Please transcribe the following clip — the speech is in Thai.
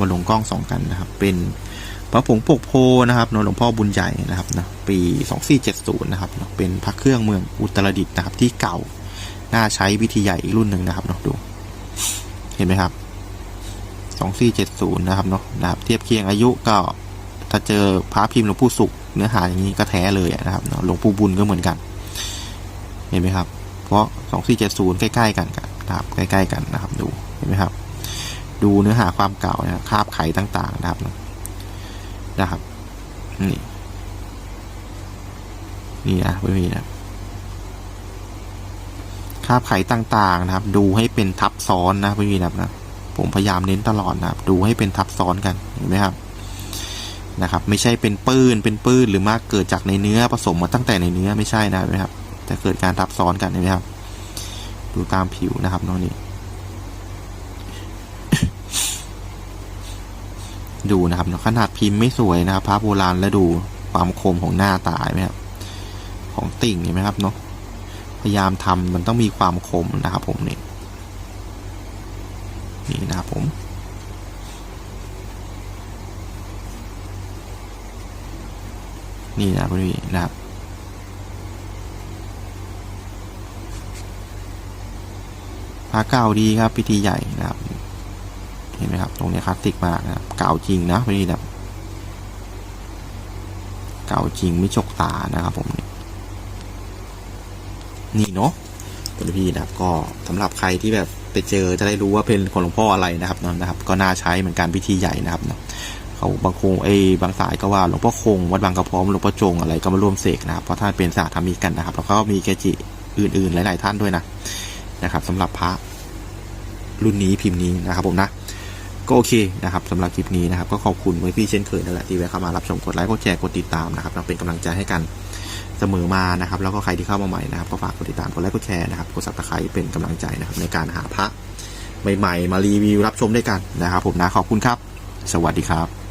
มาลงกล้องสองกันนะครับ เป็นพระผงปกโพนะครับเนอะหลวงพ่อบุญใหญ่นะครับนะปี2470นะครับเนะเป็นพระเครื่องเมืองอุตรดิตถ์นะครับที่เก่าน่าใช้วิธีใหญ่อีกรุ่นหนึ่งนะครับเนาะดู เห็นไหมครับ2470นะครับเนาะนะครับ เทียบเคียงอายุก็ถ้าเจอพระพิมพ์หลวงปู่สุขเนื้อหาอย่างนี้ก็แท้เลยนะครับเนอะหลวงปู่บุญก็เหมือนกัน เห็นไหมครับ เพราะ2470ใกล้ๆกันกันนะครับใกล้ ๆ กันนะครับ ดูเห็นไหมครับ ดูเนื้อหาความเก่านะคราบไขต่างๆนะครับนะครับ นี่ นี่นะไม่มีนะคาบไขต่างๆนะครับ ดูให้เป็นทับซ้อนนะไม่มีนะครับนะผมพยายามเน้นตลอดนะครับ ดูให้เป็นทับซ้อนกันเห็นไหมครับนะครับ ไม่ใช่เป็นปื้นเป็นปื้นหรือมากเกิดจากในเนื้อผสมมาตั้งแต่ในเนื้อไม่ใช่นะเห็นไหมครับแต่เกิดการทับซ้อนกันเห็นไหมครับ ดูตามผิวนะครับน้องนี่ ดูนะครับขนาดพิมพ์ไม่สวยนะครับพระโบราณแล้วดูความคมของหน้าตาเห็นไหมครับของติ่งเห็นไหมครับเนาะพยายามทำมันต้องมีความคมนะครับผมนี่นี่นะครับผมนี่นะพี่นะครับพระเก่าดีครับพิธีใหญ่นะครับ ห็นไหมครับ ตรงนี้คลาสสิกมากนะครับ เก่าจริงนะพี่นะครับเก่าจริงไม่จกตานะครับผมนี่นี่เนาะคุณพี่นะครับ ก็สำหรับใครที่แบบไปเจอจะได้รู้ว่าเป็นของหลวงพ่ออะไรนะครับนะนะครับ ก็น่าใช้เหมือนกันพิธีใหญ่นะครับเนาะเขาบางคงไอ้บางสายก็ว่าหลวงพ่อคงวัดบางกระพร้อมหลวงพ่อจงอะไรก็มาร่วมเสกนะครับเพราะท่านเป็นสาธรรมิกันนะครับ แล้วก็มีเกจิอื่นๆ หลาย ๆ ท่านด้วยนะนะครับสำหรับพระรุ่นนี้พิมพ์นี้นะครับผมนะ ก็โอเคนะครับสำหรับคลิปนี้นะครับ ก็ขอบคุณไว้พี่เช่นเคยนั่นแหละที่แวะเข้ามารับชมกดไลค์กดแชร์กดติดตามนะครับเป็นกำลังใจให้กันเสมอมานะครับ แล้วก็ใครที่เข้ามาใหม่นะครับก็ฝากกดติดตามกดไลค์กดแชร์นะครับกดซับสไครต์เป็นกำลังใจนะครับในการหาพระใหม่ๆ มารีวิวรับชมด้วยกันนะครับ ผมนะขอบคุณครับ สวัสดีครับ